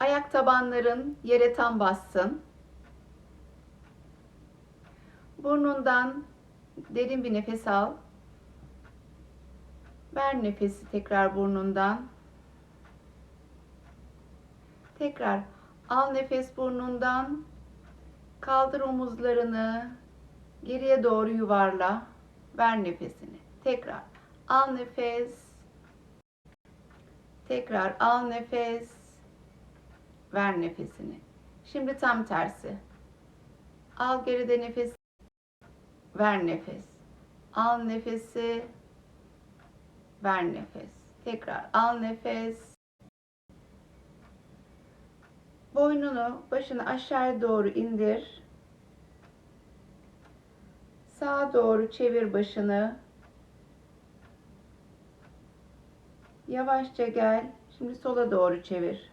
Ayak tabanların yere tam bassın. Burnundan derin bir nefes al. Ver nefesi tekrar burnundan. Tekrar al nefes burnundan. Kaldır omuzlarını. Geriye doğru yuvarla. Ver nefesini. Tekrar al nefes. Tekrar al nefes. Ver nefesini. Şimdi tam tersi. Al geride nefes. Ver nefes. Al nefesi. Ver nefes. Tekrar al nefes. Boynunu, başını aşağı doğru indir. Sağa doğru çevir başını. Yavaşça gel. Şimdi sola doğru çevir.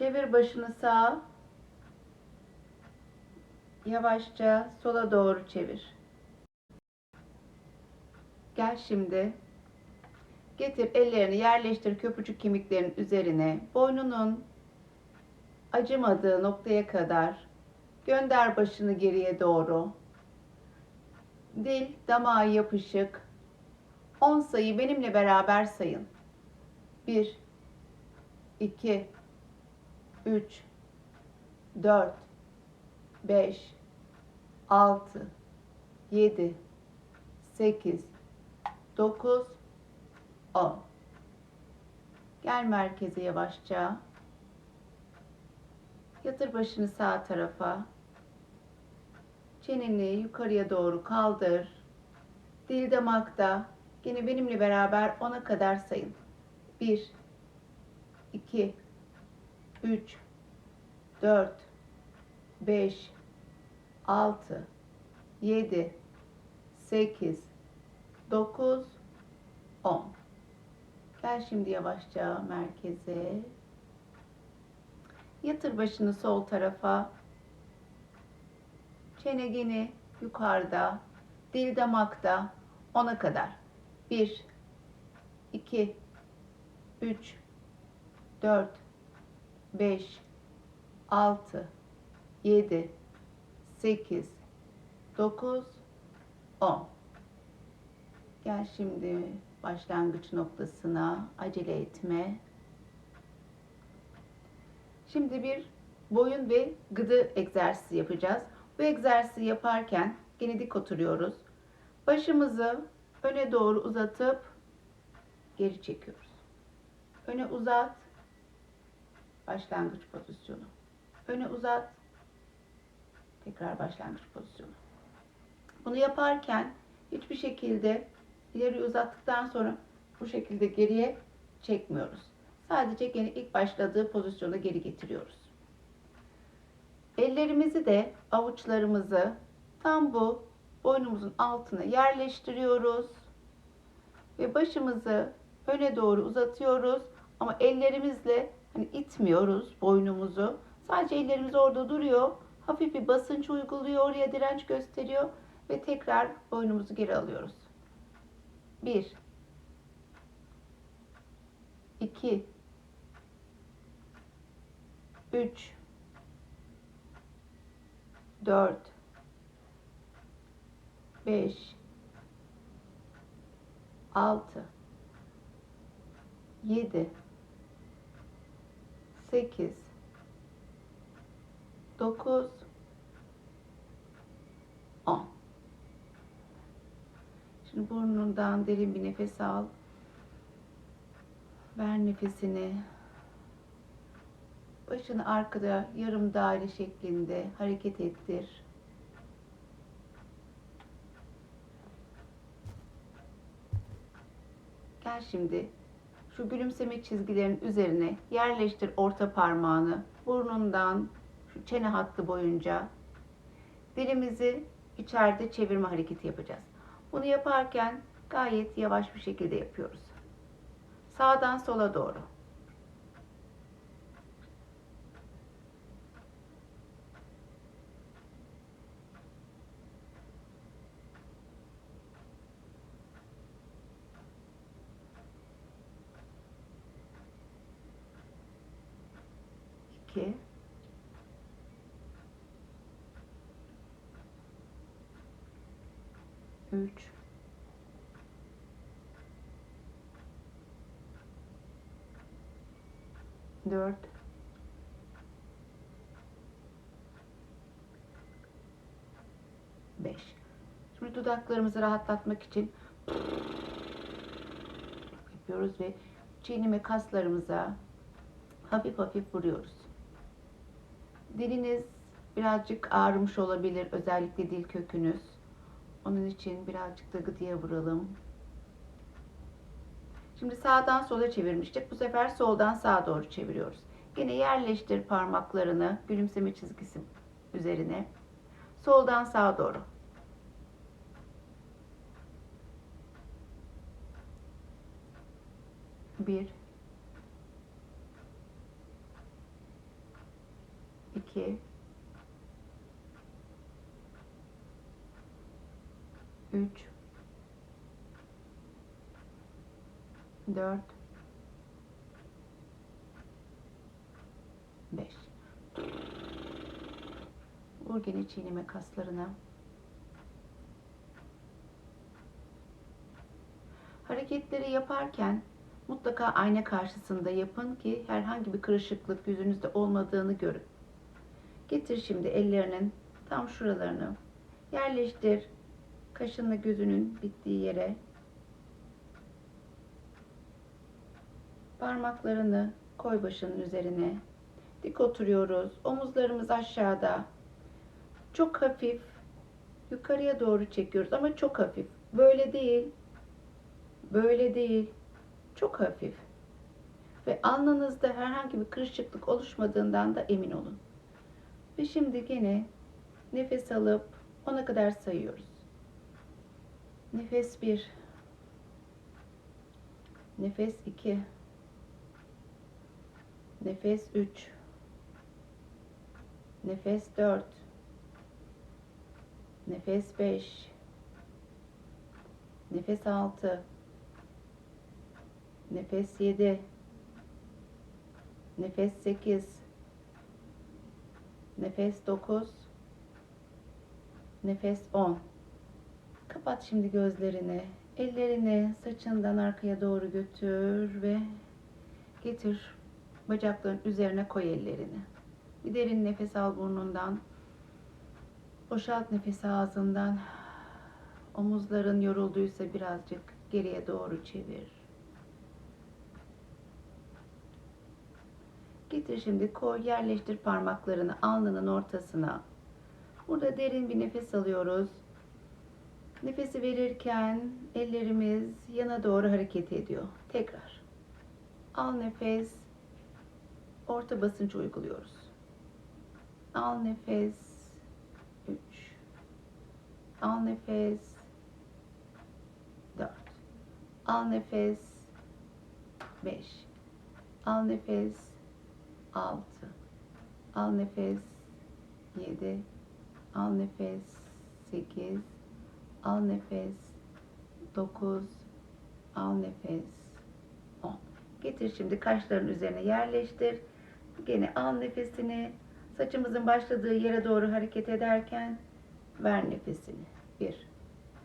Çevir başını sağa. Yavaşça sola doğru çevir. Gel şimdi. Getir ellerini yerleştir köprücük kemiklerin üzerine. Boynunun acımadığı noktaya kadar gönder başını geriye doğru. Dil damağa yapışık. 10 sayı benimle beraber sayın. 1 2 3 4 5 6 7 8 9 10 Gel merkeze yavaşça. Yatır başını sağ tarafa. Çeneni yukarıya doğru kaldır. Dil damakta. Yine benimle beraber 10'a kadar sayın. 1 2 3 4 5 6 7 8 9 10 Gel şimdi yavaşça merkeze. Yatır başını sol tarafa. Çene gene yukarıda. Dil damakta. 10'a kadar. 1 2 3 4 5 6 7 8 9 10 Gel şimdi başlangıç noktasına acele etme. Şimdi bir boyun ve gıdı egzersizi yapacağız. Bu egzersizi yaparken gene dik oturuyoruz. Başımızı öne doğru uzatıp geri çekiyoruz. Öne uzat. Başlangıç pozisyonu. Öne uzat. Tekrar başlangıç pozisyonu. Bunu yaparken hiçbir şekilde ileri uzattıktan sonra bu şekilde geriye çekmiyoruz. Sadece gene ilk başladığı pozisyona geri getiriyoruz. Ellerimizi de avuçlarımızı tam bu boynumuzun altına yerleştiriyoruz. Ve başımızı öne doğru uzatıyoruz. Ama ellerimizle hani itmiyoruz boynumuzu. Sadece ellerimiz orada duruyor. Hafif bir basınç uyguluyor. Oraya direnç gösteriyor. Ve tekrar boynumuzu geri alıyoruz. 1 2 3 4 5 6 7 8 9 10 Şimdi burnundan derin bir nefes al. Ver nefesini. Başını arkada yarım daire şeklinde hareket ettir. Gel şimdi şu gülümseme çizgilerin üzerine yerleştir orta parmağını burnundan şu çene hattı boyunca dilimizi içeride çevirme hareketi yapacağız. Bunu yaparken gayet yavaş bir şekilde yapıyoruz. Sağdan sola doğru. 2 3 4 5 Şimdi dudaklarımızı rahatlatmak için yapıyoruz ve çiğneme kaslarımıza hafif hafif vuruyoruz. Diliniz birazcık ağrımış olabilir, özellikle dil kökünüz. Onun için birazcık da gıdıya vuralım. Şimdi sağdan sola çevirmiştik. Bu sefer soldan sağa doğru çeviriyoruz. Yine yerleştir parmaklarını gülümseme çizgisi üzerine. Soldan sağa doğru. Bir. İki, üç, dört, beş. Vur gene çiğneme kaslarına. Hareketleri yaparken mutlaka ayna karşısında yapın ki herhangi bir kırışıklık yüzünüzde olmadığını görün. Getir şimdi ellerinin tam şuralarını yerleştir. Kaşınla gözünün bittiği yere. Parmaklarını koy başının üzerine. Dik oturuyoruz. Omuzlarımız aşağıda. Çok hafif yukarıya doğru çekiyoruz ama çok hafif. Böyle değil. Böyle değil. Çok hafif. Ve alnınızda herhangi bir kırışıklık oluşmadığından da emin olun. Ve şimdi gene nefes alıp ona kadar sayıyoruz. Nefes 1 Nefes 2 Nefes 3 Nefes 4 Nefes 5 Nefes 6 Nefes 7 Nefes 8 Nefes 9 Nefes 10 Kapat şimdi gözlerini. Ellerini saçından arkaya doğru götür ve getir. Bacakların üzerine koy ellerini. Bir derin nefes al burnundan. Boşalt nefesi ağzından. Omuzların yorulduysa birazcık geriye doğru çevir. Getir şimdi koy yerleştir parmaklarını alnının ortasına. Burada derin bir nefes alıyoruz. Nefesi verirken ellerimiz yana doğru hareket ediyor. Tekrar. Al nefes. Orta basınç uyguluyoruz. Al nefes. 3. Al nefes. 4. Al nefes. 5. Al nefes. 6. Al nefes. 7. Al nefes. 8. Al nefes. 9. Al nefes. 10. Getir şimdi kaşların üzerine yerleştir. Gene al nefesini. Saçımızın başladığı yere doğru hareket ederken ver nefesini. 1.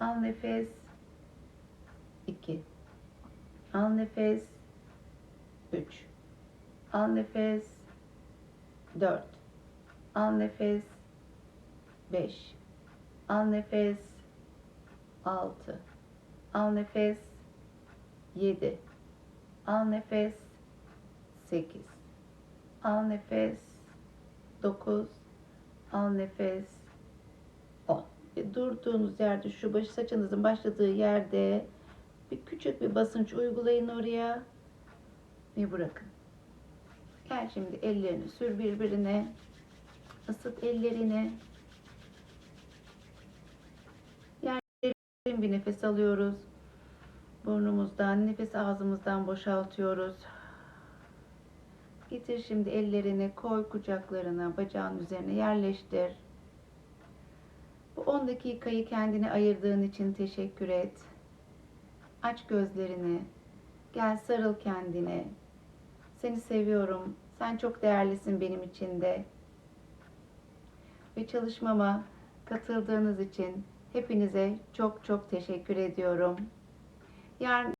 Al nefes. 2. Al nefes. 3. Al nefes. 4. Al nefes. 5. Al nefes. 6. Al nefes. 7. Al nefes. 8. Al nefes. 9. Al nefes. 10. Ve durduğunuz yerde şu baş saçınızın başladığı yerde bir küçük bir basınç uygulayın oraya ve bırakın. Gel şimdi ellerini sür birbirine. Isıt ellerini. Derin bir nefes alıyoruz. Burnumuzdan, nefes ağzımızdan boşaltıyoruz. Getir şimdi ellerini koy kucaklarına, bacağın üzerine yerleştir. Bu 10 dakikayı kendine ayırdığın için teşekkür et. Aç gözlerini. Gel sarıl kendine. Seni seviyorum. Sen çok değerlisin benim için de. Ve çalışmama katıldığınız için hepinize çok çok teşekkür ediyorum. Yarın